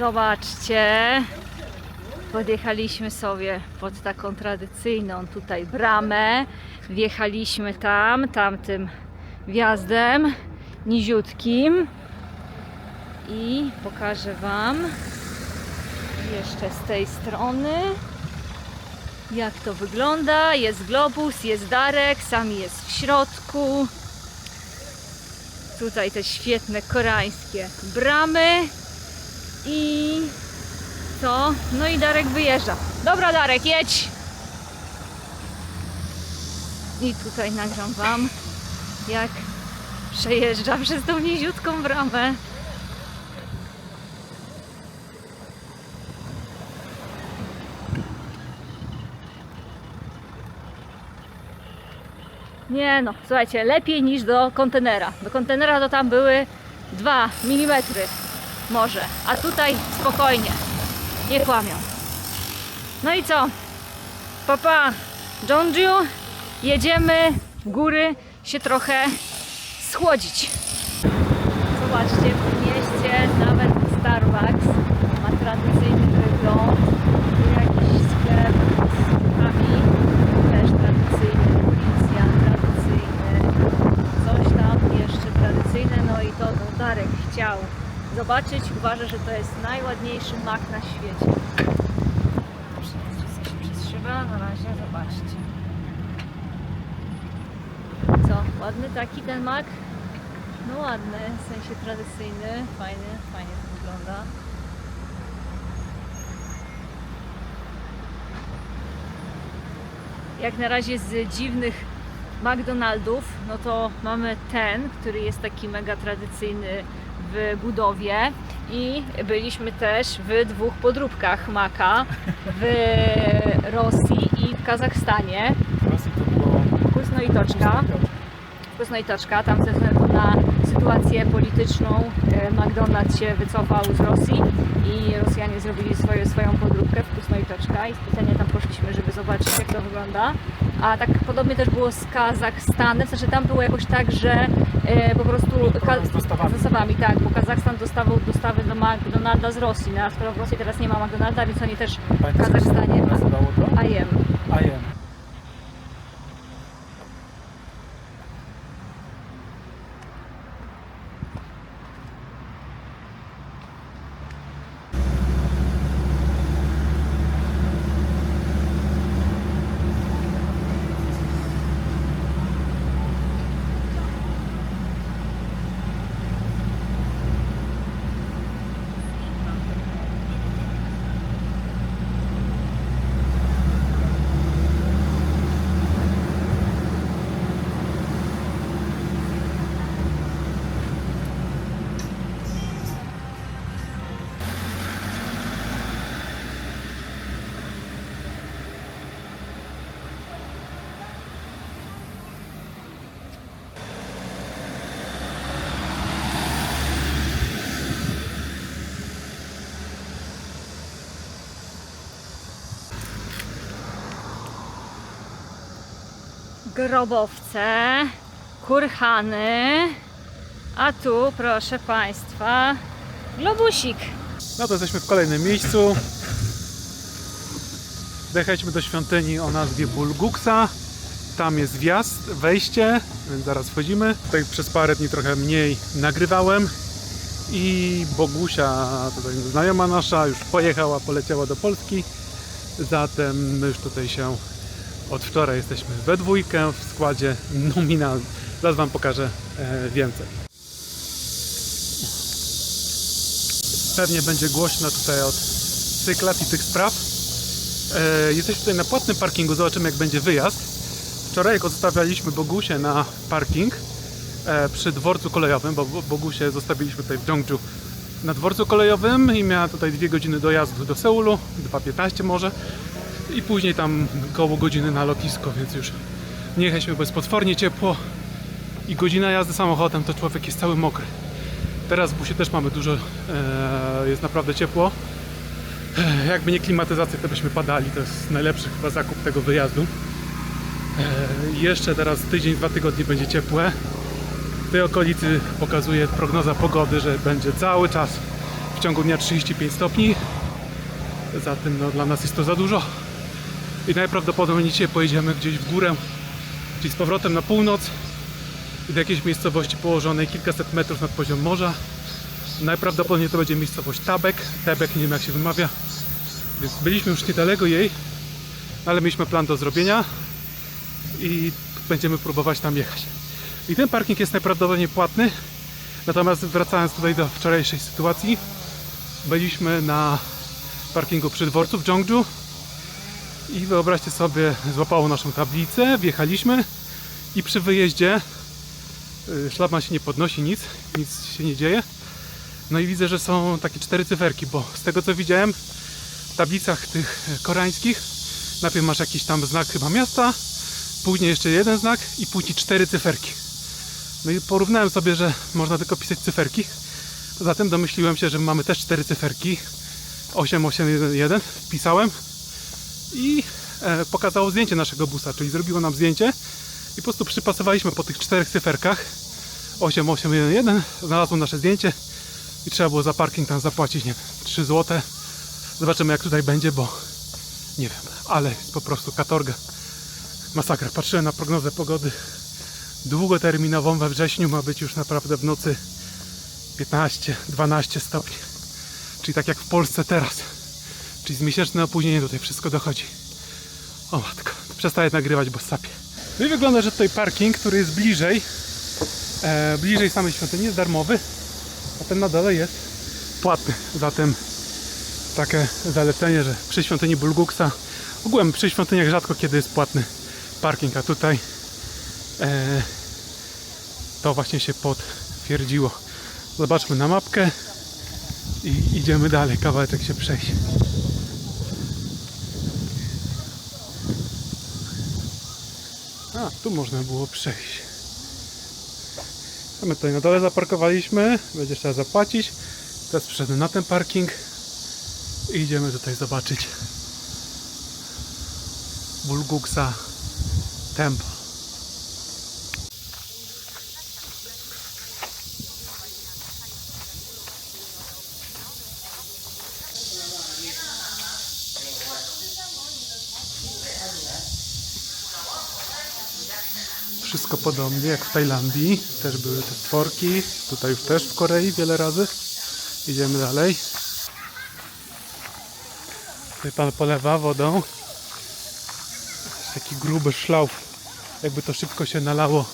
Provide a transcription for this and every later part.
Zobaczcie. Podjechaliśmy sobie pod taką tradycyjną tutaj bramę. Wjechaliśmy tam, tamtym wjazdem niziutkim. I pokażę Wam jeszcze z tej strony jak to wygląda. Jest globus, jest Darek, sam jest w środku. Tutaj te świetne koreańskie bramy. I co? No i Darek wyjeżdża. Dobra Darek, jedź! I tutaj nagram Wam, jak przejeżdża przez tą niziutką bramę. Nie no, słuchajcie, lepiej niż do kontenera. Do kontenera to tam były 2 mm może, a tutaj spokojnie, nie kłamią. No i co? Papa, Jeonju, jedziemy w góry się trochę schłodzić. Zobaczcie, w mieście nawet Starbucks ma tradycyjny wygląd. Tu jakiś sklep z słupami, też tradycyjny, policja tradycyjny, coś tam jeszcze tradycyjne, no i to, to Darek chciał zobaczyć. Uważa, że to jest najładniejszy mak na świecie. Przez szybę, na razie zobaczcie. Co, ładny taki ten mak? No ładny, w sensie tradycyjny, fajny, fajnie to wygląda. Jak na razie z dziwnych McDonaldów, no to mamy ten, który jest taki mega tradycyjny w budowie i byliśmy też w dwóch podróbkach maka w Rosji i w Kazachstanie. W Rosji to było Kusno i toczka. Kusno i toczka. Tam ze względu na sytuację polityczną e, McDonald's się wycofał z Rosji i Rosjanie zrobili swoje, swoją podróbkę w Kusno i toczka i specjalnie tam poszliśmy, żeby zobaczyć jak to wygląda. A tak podobnie też było z Kazachstanem, znaczy tam było jakoś tak, że e, po prostu z dostawami. dostawami, tak, bo Kazachstan dostawał dostawy do McDonalda z Rosji, no, a skoro w Rosji teraz nie ma McDonalda, więc oni też w Pamiętasz, Kazachstanie nazywało grobowce, kurhany, a tu, proszę Państwa, globusik. No to jesteśmy w kolejnym miejscu. Dojechaliśmy do świątyni o nazwie Bulguksa. Tam jest wjazd, wejście, więc zaraz wchodzimy. Tutaj przez parę dni trochę mniej nagrywałem. I Bogusia, tutaj znajoma nasza, już pojechała, poleciała do Polski. Zatem my już tutaj się od wczoraj jesteśmy we dwójkę w składzie nominalnym. Zaraz Wam pokażę e, więcej. Pewnie będzie głośno tutaj od cyklat i tych spraw. E, jesteśmy tutaj na płatnym parkingu, zobaczymy jak będzie wyjazd. Wczoraj jak odstawialiśmy Bogusię na parking e, przy dworcu kolejowym, bo Bo- Bogusię zostawiliśmy tutaj w Jeongju na dworcu kolejowym i miała tutaj dwie godziny dojazdu do Seulu, 2.15 może i później tam koło godziny na lotnisko, więc już nie bo jest potwornie ciepło i godzina jazdy samochodem to człowiek jest cały mokry. Teraz w busie też mamy dużo, e, jest naprawdę ciepło. E, jakby nie klimatyzacja, to byśmy padali. To jest najlepszy chyba zakup tego wyjazdu. E, jeszcze teraz tydzień, dwa tygodnie będzie ciepłe. W tej okolicy pokazuje prognoza pogody, że będzie cały czas w ciągu dnia 35 stopni. Zatem no, dla nas jest to za dużo. I najprawdopodobniej dzisiaj pojedziemy gdzieś w górę, czyli z powrotem na północ i do jakiejś miejscowości położonej kilkaset metrów nad poziom morza. Najprawdopodobniej to będzie miejscowość Tabek, Tebek, nie wiem jak się wymawia. Więc byliśmy już niedaleko jej, ale mieliśmy plan do zrobienia i będziemy próbować tam jechać. I ten parking jest najprawdopodobniej płatny. Natomiast wracając tutaj do wczorajszej sytuacji, byliśmy na parkingu przy dworcu w Jongju i wyobraźcie sobie, złapało naszą tablicę, wjechaliśmy i przy wyjeździe y, szlaban się nie podnosi, nic, nic się nie dzieje. No i widzę, że są takie cztery cyferki, bo z tego co widziałem w tablicach tych koreańskich najpierw masz jakiś tam znak chyba miasta, później jeszcze jeden znak i później cztery cyferki. No i porównałem sobie, że można tylko pisać cyferki. Zatem domyśliłem się, że mamy też cztery cyferki. 8811 wpisałem i e, pokazało zdjęcie naszego busa, czyli zrobiło nam zdjęcie i po prostu przypasowaliśmy po tych czterech cyferkach 8811, znalazło nasze zdjęcie i trzeba było za parking tam zapłacić, nie wiem, 3 zł. Zobaczymy jak tutaj będzie, bo nie wiem, ale jest po prostu katorga. Masakra. Patrzyłem na prognozę pogody długoterminową we wrześniu ma być już naprawdę w nocy 15-12 stopni. Czyli tak jak w Polsce teraz. Czyli z miesięczne opóźnienie tutaj wszystko dochodzi. O matko, przestaję nagrywać, bo sapie. No i wygląda, że tutaj parking, który jest bliżej, e, bliżej samej świątyni jest darmowy, a ten na dole jest płatny. Zatem takie zalecenie, że przy świątyni Bulguksa, ogółem przy świątyniach rzadko kiedy jest płatny parking, a tutaj e, to właśnie się potwierdziło. Zobaczmy na mapkę i idziemy dalej, kawałeczek się przejść. A, tu można było przejść. A my tutaj na dole zaparkowaliśmy, będzie trzeba zapłacić. Teraz przyszedłem na ten parking i idziemy tutaj zobaczyć Bulguksa Temple. Wszystko podobnie jak w Tajlandii. Też były te stworki. Tutaj już też w Korei wiele razy. Idziemy dalej. Tutaj pan polewa wodą. Jest taki gruby szlauf. Jakby to szybko się nalało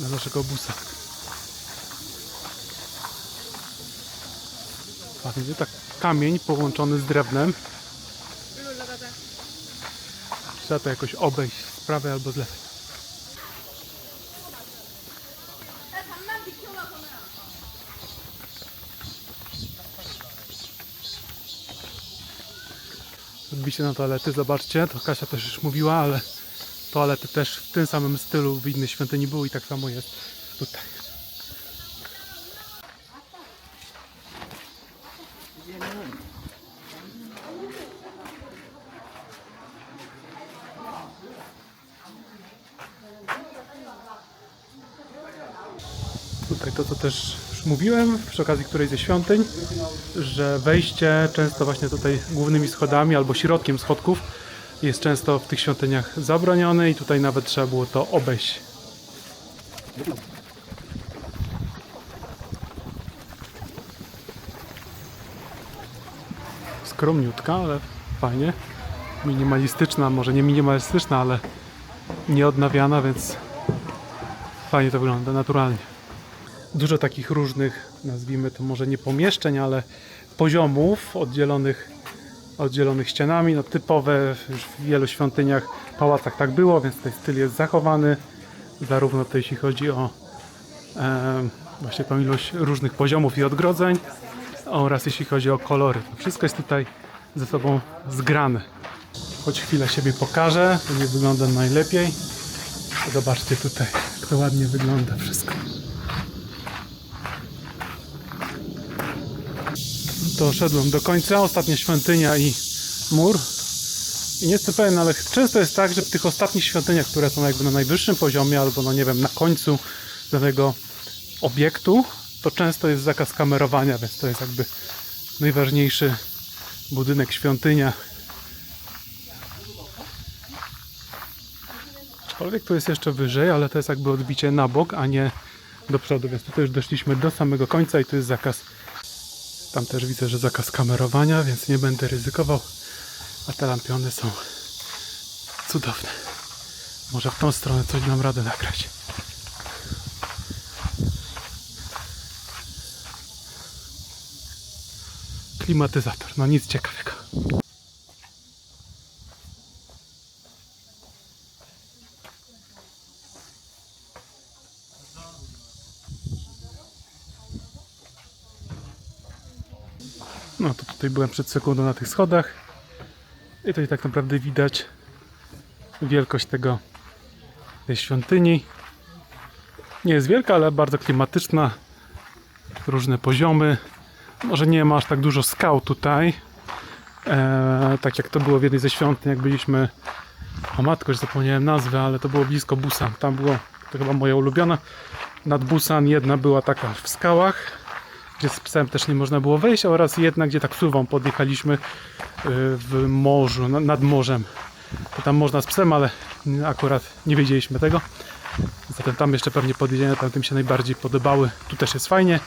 na naszego busa. A tak kamień połączony z drewnem. Trzeba to jakoś obejść z prawej albo z lewej. Na toalety, zobaczcie, to Kasia też już mówiła, ale toalety też w tym samym stylu w innej świątyni były i tak samo jest tutaj. Tutaj to, co też mówiłem przy okazji którejś ze świątyń, że wejście często właśnie tutaj głównymi schodami albo środkiem schodków jest często w tych świątyniach zabronione i tutaj nawet trzeba było to obejść. Skromniutka, ale fajnie. Minimalistyczna, może nie minimalistyczna, ale nieodnawiana, więc fajnie to wygląda, naturalnie dużo takich różnych, nazwijmy to może nie pomieszczeń, ale poziomów oddzielonych, oddzielonych ścianami. No, typowe już w wielu świątyniach, pałacach tak było, więc ten styl jest zachowany. Zarówno to jeśli chodzi o em, właśnie tą ilość różnych poziomów i odgrodzeń oraz jeśli chodzi o kolory. To wszystko jest tutaj ze sobą zgrane. Choć chwilę siebie pokażę, to nie wygląda najlepiej. Zobaczcie tutaj, jak to ładnie wygląda wszystko. Doszedłem do końca, ostatnia świątynia i mur. I nie jestem pewien, ale często jest tak, że w tych ostatnich świątyniach, które są jakby na najwyższym poziomie, albo no nie wiem, na końcu danego obiektu, to często jest zakaz kamerowania, więc to jest jakby najważniejszy budynek, świątynia. Aczkolwiek tu jest jeszcze wyżej, ale to jest jakby odbicie na bok, a nie do przodu, więc tutaj już doszliśmy do samego końca i tu jest zakaz. Tam też widzę, że zakaz kamerowania, więc nie będę ryzykował. A te lampiony są cudowne. Może w tą stronę coś dam radę nagrać. Klimatyzator, no nic ciekawego. Tutaj byłem przed sekundą na tych schodach. I tutaj tak naprawdę widać wielkość tego tej świątyni. Nie jest wielka, ale bardzo klimatyczna. Różne poziomy. Może nie ma aż tak dużo skał tutaj. Eee, tak jak to było w jednej ze świątyń, jak byliśmy. O matko, już zapomniałem nazwę, ale to było blisko Busan. Tam było, to chyba moja ulubiona. Nad Busan jedna była taka w skałach, gdzie z psem też nie można było wejść, oraz jedna, gdzie taksówą podjechaliśmy y, w morzu, na- nad morzem. To tam można z psem, ale akurat nie wiedzieliśmy tego. Zatem tam jeszcze pewnie podjedziemy, tam tym się najbardziej podobały. Tu też jest fajnie,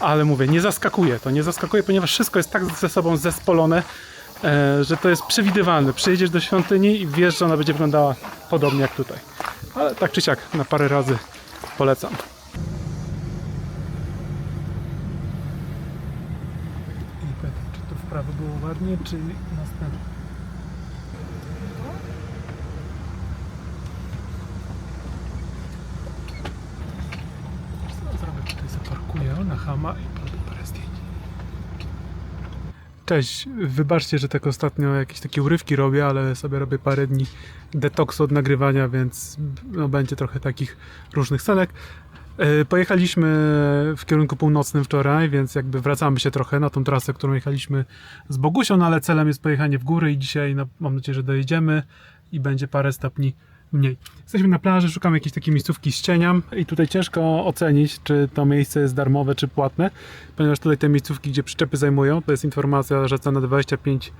ale mówię, nie zaskakuje. To nie zaskakuje, ponieważ wszystko jest tak ze sobą zespolone, e, że to jest przewidywalne. Przyjedziesz do świątyni i wiesz, że ona będzie wyglądała podobnie jak tutaj. Ale tak czy siak, na parę razy polecam. Nie pamiętam, czy to w prawo było ładnie, czy następne. Zrobię? Tutaj zaparkuję na i potem parę zdjęć. Cześć, wybaczcie, że tak ostatnio jakieś takie urywki robię, ale sobie robię parę dni detoksu od nagrywania, więc no, będzie trochę takich różnych scenek. E, Pojechaliśmy w kierunku północnym wczoraj, więc jakby wracamy się trochę na tą trasę, którą jechaliśmy z Bogusią, no ale celem jest pojechanie w góry i dzisiaj no, mam nadzieję, że dojedziemy i będzie parę stopni mniej. Jesteśmy na plaży, szukamy jakiejś takiej miejscówki z cieniem i tutaj ciężko ocenić, czy to miejsce jest darmowe, czy płatne, ponieważ tutaj te miejscówki, gdzie przyczepy zajmują, to jest informacja, że cena 25-30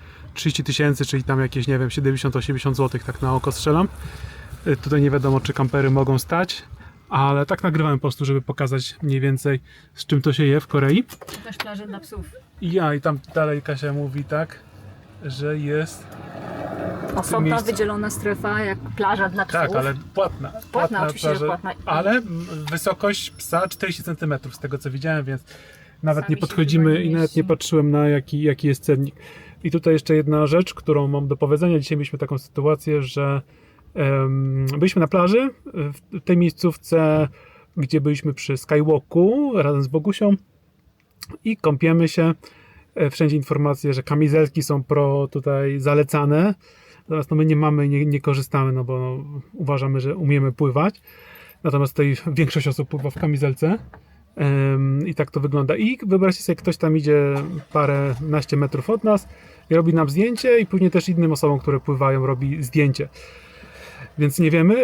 tysięcy, czyli tam jakieś, nie wiem, 70-80 zł, tak na oko strzelam. Y, Tutaj nie wiadomo, czy kampery mogą stać, ale tak nagrywałem po prostu, żeby pokazać mniej więcej, z czym to się je w Korei. Też plaże dla psów. I ja, i tam dalej Kasia mówi tak, że jest Osobna, miejscu- wydzielona strefa, jak plaża dla psów. Tak, ale płatna. Płatna, oczywiście, że płatna. Ale mm, wysokość psa 40 cm z tego co widziałem, więc nawet Sami nie podchodzimy i nawet nie patrzyłem na jaki, jaki jest cennik. I tutaj jeszcze jedna rzecz, którą mam do powiedzenia. Dzisiaj mieliśmy taką sytuację, że byliśmy na plaży w tej miejscówce, gdzie byliśmy przy Skywalku razem z Bogusią i kąpiemy się. E, Wszędzie informacje, że kamizelki są pro tutaj zalecane. Natomiast no my nie mamy, nie, nie korzystamy, no bo uważamy, że umiemy pływać. Natomiast tutaj większość osób pływa w kamizelce. I tak to wygląda. I wyobraźcie sobie, ktoś tam idzie parę naście metrów od nas i robi nam zdjęcie i później też innym osobom, które pływają, robi zdjęcie. Więc nie wiemy,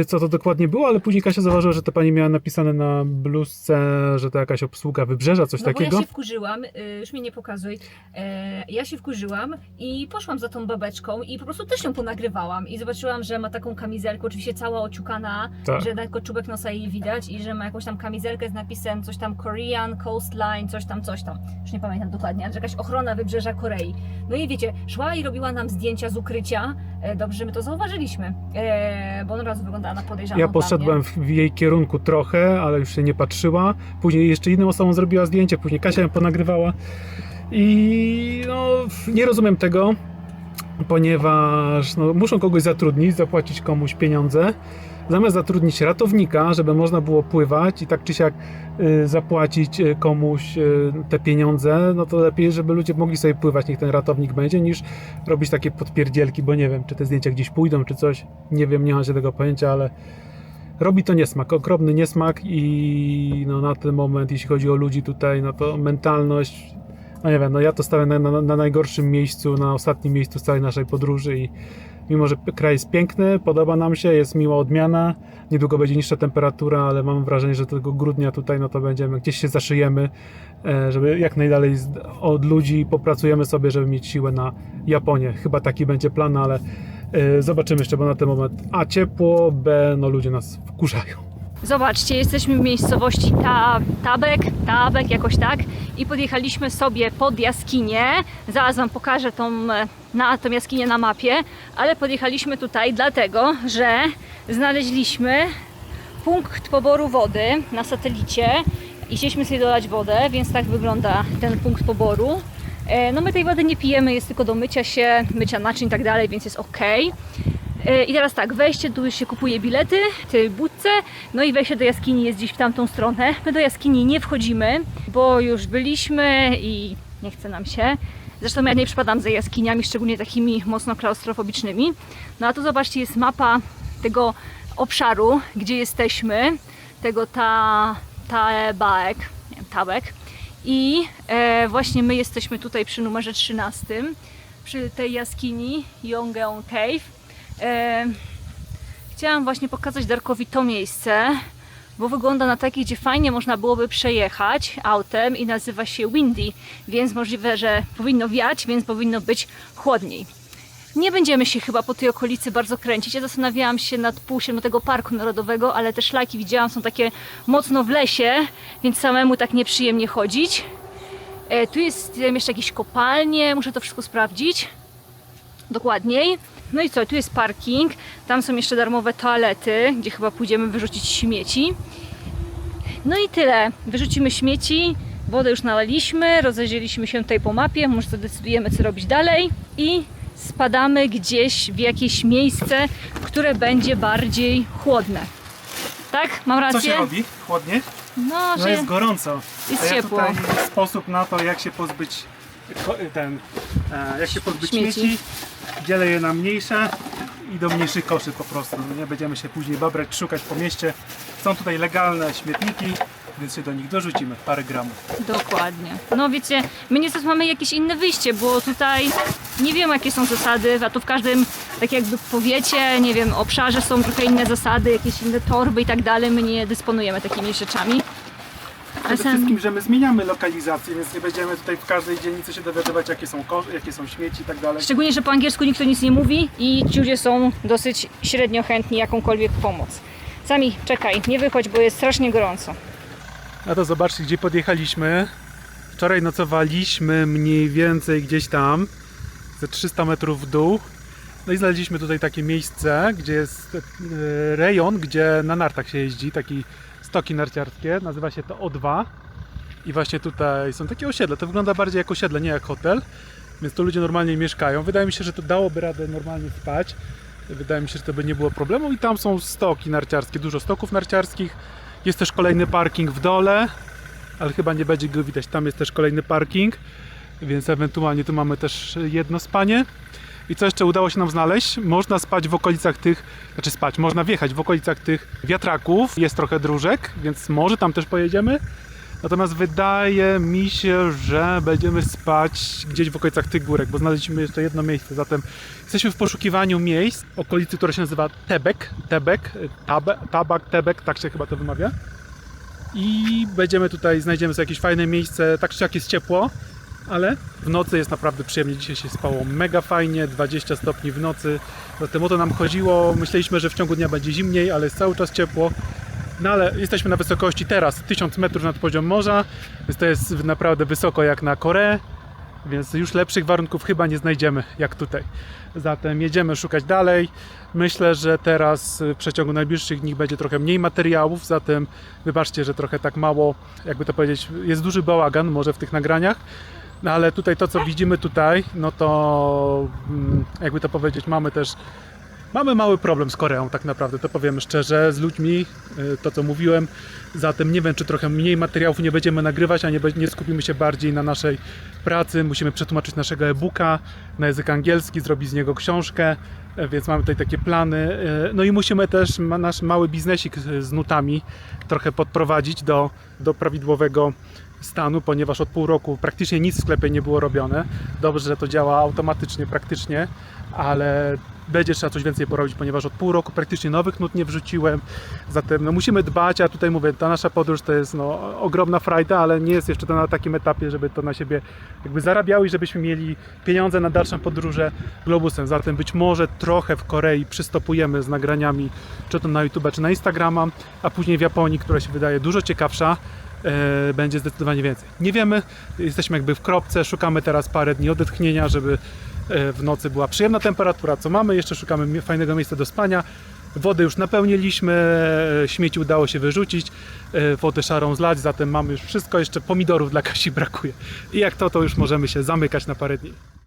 y, co to dokładnie było, ale później Kasia zauważyła, że ta pani miała napisane na bluzce, że to jakaś obsługa wybrzeża, coś No takiego. bo ja się wkurzyłam, y, już mnie nie pokazuj, e, ja się wkurzyłam i poszłam za tą babeczką i po prostu też ją ponagrywałam i zobaczyłam, że ma taką kamizelkę, oczywiście cała ociukana, Tak. że tylko czubek nosa jej widać i że ma jakąś tam kamizelkę z napisem coś tam Korean Coastline, coś tam, coś tam, już nie pamiętam dokładnie, ale jakaś ochrona wybrzeża Korei. No i wiecie, szła i robiła nam zdjęcia z ukrycia, e, dobrze, my to zauważyliśmy, e, bo ona od razu wyglądała na podejrzaną Ja poszedłem w jej kierunku trochę, ale już się nie patrzyła. Później jeszcze innym osobom zrobiła zdjęcie, później Kasia ją ponagrywała. I no, nie rozumiem tego, ponieważ no, muszą kogoś zatrudnić, zapłacić komuś pieniądze. Zamiast zatrudnić ratownika, żeby można było pływać i tak czy siak y, zapłacić y, komuś y, te pieniądze, no to lepiej, żeby ludzie mogli sobie pływać, niech ten ratownik będzie, niż robić takie podpierdzielki, bo nie wiem, czy te zdjęcia gdzieś pójdą, czy coś. Nie wiem, nie mam się tego pojęcia, ale robi to niesmak, okropny niesmak i no, na ten moment, jeśli chodzi o ludzi tutaj, no to mentalność, no nie wiem, no ja to stawiam na, na, na najgorszym miejscu, na ostatnim miejscu z całej naszej podróży i mimo że kraj jest piękny, podoba nam się, jest miła odmiana, niedługo będzie niższa temperatura, ale mam wrażenie, że tego grudnia tutaj no to będziemy, gdzieś się zaszyjemy, e, żeby jak najdalej od ludzi popracujemy sobie, żeby mieć siłę na Japonię. Chyba taki będzie plan, ale e, zobaczymy jeszcze, bo na ten moment A ciepło, B no ludzie nas wkurzają. Zobaczcie, jesteśmy w miejscowości Ta, Tabek, Tabek, jakoś tak i podjechaliśmy sobie pod jaskinię. Zaraz Wam pokażę tą, na, tą jaskinię na mapie, ale podjechaliśmy tutaj dlatego, że znaleźliśmy punkt poboru wody na satelicie i chcieliśmy sobie dolać wodę, więc tak wygląda ten punkt poboru. E, No my tej wody nie pijemy, jest tylko do mycia się, mycia naczyń i tak dalej, więc jest ok. E, I teraz tak, wejście, tu już się kupuje bilety w tej budce, no i wejście do jaskini jest gdzieś w tamtą stronę. My do jaskini nie wchodzimy, bo już byliśmy i nie chce nam się. Zresztą ja nie przypadam za jaskiniami, szczególnie takimi mocno klaustrofobicznymi. No a tu zobaczcie, jest mapa tego obszaru, gdzie jesteśmy, tego ta, Taebaek, nie wiem, Tabek. I e, właśnie my jesteśmy tutaj przy numerze 13, przy tej jaskini Yongeon Cave. E, chciałam właśnie pokazać Darkowi to miejsce, bo wygląda na takie, gdzie fajnie można byłoby przejechać autem i nazywa się Windy, więc możliwe, że powinno wiać, więc powinno być chłodniej. Nie będziemy się chyba po tej okolicy bardzo kręcić. Ja zastanawiałam się nad pójściem do tego parku narodowego, ale te szlaki widziałam są takie mocno w lesie, więc samemu tak nieprzyjemnie chodzić. E, tu jest jeszcze jakieś kopalnie, muszę to wszystko sprawdzić dokładniej. No i co, tu jest parking, tam są jeszcze darmowe toalety, gdzie chyba pójdziemy wyrzucić śmieci. No i tyle. Wyrzucimy śmieci, wodę już nalaliśmy, rozejrzeliśmy się tutaj po mapie, może zadecydujemy co robić dalej i spadamy gdzieś w jakieś miejsce, które będzie bardziej chłodne. Tak? Mam rację? Co się robi? Chłodnie? No, No że jest gorąco. jest A ja ciepło. tutaj sposób na to, jak się pozbyć ten, e, jak się pozbyć Śmieci. śmieci. Dzielę je na mniejsze i do mniejszych koszy po prostu. No Nie będziemy się później babrać, szukać po mieście. Są tutaj legalne śmietniki, więc się do nich dorzucimy parę gramów. Dokładnie. No wiecie, my niestety mamy jakieś inne wyjście, bo tutaj nie wiem jakie są zasady, a tu w każdym tak jakby powiecie, nie wiem, obszarze są trochę inne zasady, jakieś inne torby i tak dalej, my nie dysponujemy takimi rzeczami. Przede sam- wszystkim, że my zmieniamy lokalizację, więc nie będziemy tutaj w każdej dzielnicy się dowiadywać, jakie są, kosz, jakie są śmieci i tak dalej. Szczególnie, że po angielsku nikt nic nie mówi i ci ludzie są dosyć średnio chętni jakąkolwiek pomoc. Sami czekaj, nie wychodź, bo jest strasznie gorąco. No to zobaczcie, gdzie podjechaliśmy. Wczoraj nocowaliśmy mniej więcej gdzieś tam, ze 300 metrów w dół. No i znaleźliśmy tutaj takie miejsce, gdzie jest e, rejon, gdzie na nartach się jeździ, taki stoki narciarskie, nazywa się to O2. I właśnie tutaj są takie osiedle, to wygląda bardziej jak osiedle, nie jak hotel, więc tu ludzie normalnie mieszkają. Wydaje mi się, że to dałoby radę normalnie spać. Wydaje mi się, że to by nie było problemu. I tam są stoki narciarskie, dużo stoków narciarskich. Jest też kolejny parking w dole, ale chyba nie będzie go widać. Tam jest też kolejny parking, więc ewentualnie tu mamy też jedno spanie. I co jeszcze udało się nam znaleźć? Można spać w okolicach tych, znaczy spać, można wjechać w okolicach tych wiatraków. Jest trochę dróżek, więc może tam też pojedziemy. Natomiast wydaje mi się, że będziemy spać gdzieś w okolicach tych górek, bo znaleźliśmy jeszcze jedno miejsce. Zatem jesteśmy w poszukiwaniu miejsc, okolicy, która się nazywa Tebek, Tebek, Tabe, Tabak, Tebek, tak się chyba to wymawia. I będziemy tutaj, znajdziemy sobie jakieś fajne miejsce, tak czy jak jest ciepło, ale w nocy jest naprawdę przyjemnie. Dzisiaj się spało mega fajnie, 20 stopni w nocy. Zatem o to nam chodziło. Myśleliśmy, że w ciągu dnia będzie zimniej, ale jest cały czas ciepło. No ale jesteśmy na wysokości teraz 1000 metrów nad poziom morza, więc to jest naprawdę wysoko jak na Koreę, więc już lepszych warunków chyba nie znajdziemy jak tutaj. Zatem jedziemy szukać dalej. Myślę, że teraz w przeciągu najbliższych dni będzie trochę mniej materiałów, zatem wybaczcie, że trochę tak mało, jakby to powiedzieć, jest duży bałagan może w tych nagraniach. No ale tutaj to, co widzimy tutaj, no to mm, jakby to powiedzieć, mamy też Mamy mały problem z Koreą, tak naprawdę, to powiemy szczerze, z ludźmi, y, to co mówiłem. Zatem nie wiem, czy trochę mniej materiałów nie będziemy nagrywać, a nie, nie skupimy się bardziej na naszej pracy. Musimy przetłumaczyć naszego e-booka na język angielski, zrobić z niego książkę, e, więc mamy tutaj takie plany. y, No i musimy też nasz mały biznesik z nutami trochę podprowadzić do, do prawidłowego stanu, ponieważ od pół roku praktycznie nic w sklepie nie było robione. Dobrze, że to działa automatycznie praktycznie, ale będzie trzeba coś więcej porobić, ponieważ od pół roku praktycznie nowych nut nie wrzuciłem. Zatem no, musimy dbać, a tutaj mówię, ta nasza podróż to jest no, ogromna frajda, ale nie jest jeszcze to na takim etapie, żeby to na siebie jakby zarabiało i żebyśmy mieli pieniądze na dalszą podróżę globusem. Zatem być może trochę w Korei przystopujemy z nagraniami, czy to na YouTube, czy na Instagrama, a później w Japonii, która się wydaje dużo ciekawsza, będzie zdecydowanie więcej. Nie wiemy, jesteśmy jakby w kropce, szukamy teraz parę dni odetchnienia, żeby e, w nocy była przyjemna temperatura, co mamy, jeszcze szukamy fajnego miejsca do spania. Wodę już napełniliśmy, e, śmieci udało się wyrzucić, e, wodę szarą zlać, zatem mamy już wszystko, jeszcze pomidorów dla Kasi brakuje. I jak to, to już możemy się zamykać na parę dni.